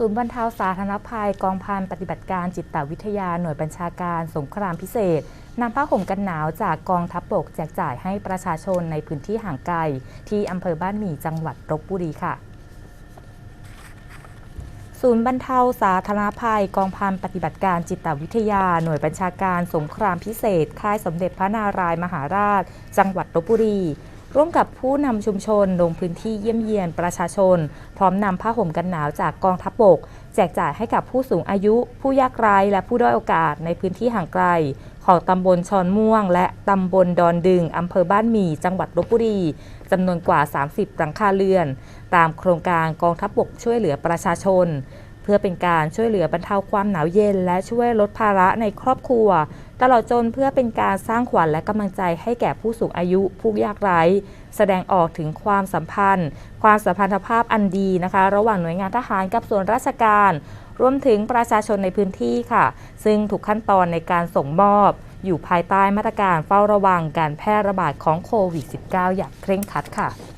ศูนย์บรรเทาสาธารณภัยกองพันปฏิบัติการจิตวิทยาหน่วยบัญชาการสงครามพิเศษนำผ้าห่มกันหนาวจากกองทัพบกแจกจ่ายให้ประชาชนในพื้นที่ห่างไกล ที่อำเภอบ้านหมี่จังหวัดลบบุรีค่ะศูนย์บรรเทาสาธารณภัยกองพันปฏิบัติการจิตวิทยาหน่วยบัญชาการสงครามพิเศษ ค่ายสมเด็จพระนารายมหาราช จังหวัดลบบุรี ร่วมกับผู้นำชุมชนลงพื้นที่เยี่ยมเยียนประชาชน พร้อมนำผ้าห่มกันหนาวจากกองทัพบก แจกจ่ายให้กับผู้สูงอายุ ผู้ยากไร้และผู้ด้อยโอกาสในพื้นที่ห่างไกล ของตำบลชอนม่วง และตำบลดอนดึงอำเภอบ้านหมี่จังหวัดลบบุรีจำนวนกว่า 30 หลังคาเรือน ตามโครงการกองทัพบกช่วยเหลือประชาชน พื่อเป็นการช่วยเหลือบรรเทาความหนาวเย็น และช่วยลดภาระในครอบครัว ตลอดจนเพื่อเป็นการสร้างขวัญและกำลังใจให้แก่ผู้สูงอายุผู้ยากไร้ แสดงออกถึงความสัมพันธ์ ความสัมพันธภาพอันดีนะคะ ระหว่างหน่วยงานทหารกับส่วนราชการรวมถึงประชาชนในพื้นที่ค่ะ ซึ่งทุกขั้นตอนในการส่งมอบ อยู่ภายใต้มาตรการเฝ้าระวังการแพร่ระบาดของโควิด -19 อย่างเคร่งครัดค่ะ